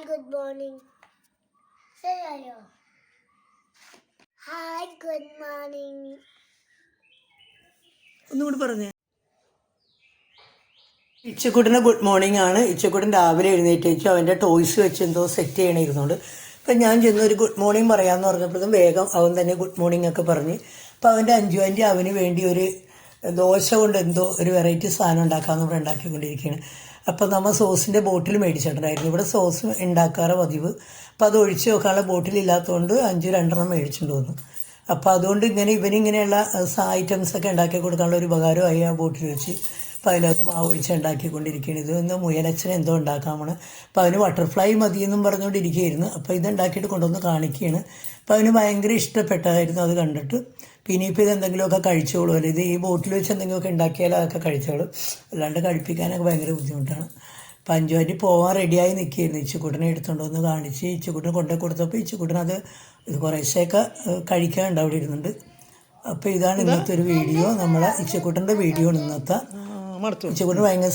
Hi good morning ശരിയായോ hi good morning ഒന്നും കൂടി പറഞ്ഞേ. ഇച്ചക്കുട്ടന് ഗുഡ് മോർണിംഗ് ആണ്. ഇച്ചക്കുട്ടൻ രാവിലെ എഴുന്നേറ്റേച്ചു. അവന്റെ ടോയ്സ് വെച്ച് എന്തോ സെറ്റ് ചെയ്യണിരുന്നുണ്ട് അപ്പം ഞാൻ ചെന്ന് ഒരു ഗുഡ് മോർണിംഗ് പറയാമെന്ന് പറഞ്ഞപ്പോഴും വേഗം അവൻ തന്നെ ഗുഡ് മോർണിംഗ് ഒക്കെ പറഞ്ഞ്. അപ്പോൾ അവന്റെ അഞ്ചു ആന്റി അവന് വേണ്ടി ഒരു ദോശ കൊണ്ട് എന്തോ ഒരു വെറൈറ്റി സാധനം ഉണ്ടാക്കാമെന്ന് നമ്മൾ ഉണ്ടാക്കിക്കൊണ്ടിരിക്കുകയാണ് അപ്പം നമ്മൾ സോസിന്റെ ബോട്ടിൽ മേടിച്ചിട്ടുണ്ടായിരുന്നു ഇവിടെ സോസ് ഉണ്ടാക്കാറ് പതിവ്. അപ്പം അത് ഒഴിച്ച് വെക്കാനുള്ള ബോട്ടിൽ ഇല്ലാത്തതുകൊണ്ട് അഞ്ച് രണ്ടെണ്ണം മേടിച്ചിട്ട് വന്നു. അപ്പോൾ അതുകൊണ്ട് ഇങ്ങനെ ഇവനിങ്ങനെയുള്ള ഐറ്റംസ് ഒക്കെ ഉണ്ടാക്കി കൊടുക്കാനുള്ള ഒരു ഉപകാരമായി ആ ബോട്ടിൽ വെച്ച്. അപ്പോൾ അതിനകത്ത് മാവ് ഒഴിച്ച് ഉണ്ടാക്കിക്കൊണ്ടിരിക്കുകയാണ് ഇത് ഇന്ന് മുയലച്ഛൻ എന്തോ ഉണ്ടാക്കാമാണ് അപ്പോൾ അവന് ബട്ടർഫ്ലൈ മതി എന്നും പറഞ്ഞുകൊണ്ടിരിക്കുകയായിരുന്നു. അപ്പോൾ ഇത് ഉണ്ടാക്കിയിട്ട് കൊണ്ടുവന്ന് കാണിക്കുകയാണ്. അപ്പോൾ അവന് ഭയങ്കര ഇഷ്ടപ്പെട്ടതായിരുന്നു അത് കണ്ടിട്ട്. പിന്നെ ഇപ്പോൾ ഇത് എന്തെങ്കിലുമൊക്കെ കഴിച്ചോളൂ. അല്ലെ ഇത് ഈ ബോട്ടിൽ വെച്ച് എന്തെങ്കിലുമൊക്കെ ഉണ്ടാക്കിയാൽ അതൊക്കെ കഴിച്ചോളൂ. അല്ലാണ്ട് കഴിപ്പിക്കാനൊക്കെ ഭയങ്കര ബുദ്ധിമുട്ടാണ്. പഞ്ചുവാറ്റി പോകാൻ റെഡിയായി നിൽക്കുകയായിരുന്നു. ഇച്ചുക്കുട്ടനെ എടുത്തുകൊണ്ട് വന്ന് കാണിച്ച് ഇച്ചുക്കുട്ടനെ കൊണ്ടു കൊടുത്തപ്പോൾ ഇച്ചുക്കുട്ടൻ അത് ഇത് കുറേശ്ശെയൊക്കെ കഴിക്കാനുണ്ട് അവിടെ ഇരുന്നുണ്ട്. അപ്പോൾ ഇതാണ് ഇന്നത്തെ ഒരു വീഡിയോ. നമ്മളെ ഇച്ചുക്കുട്ടന്റെ വീഡിയോ ആണ് ഇന്നത്തെ. ഇച്ചുക്കുട്ടൻ ഭയങ്കര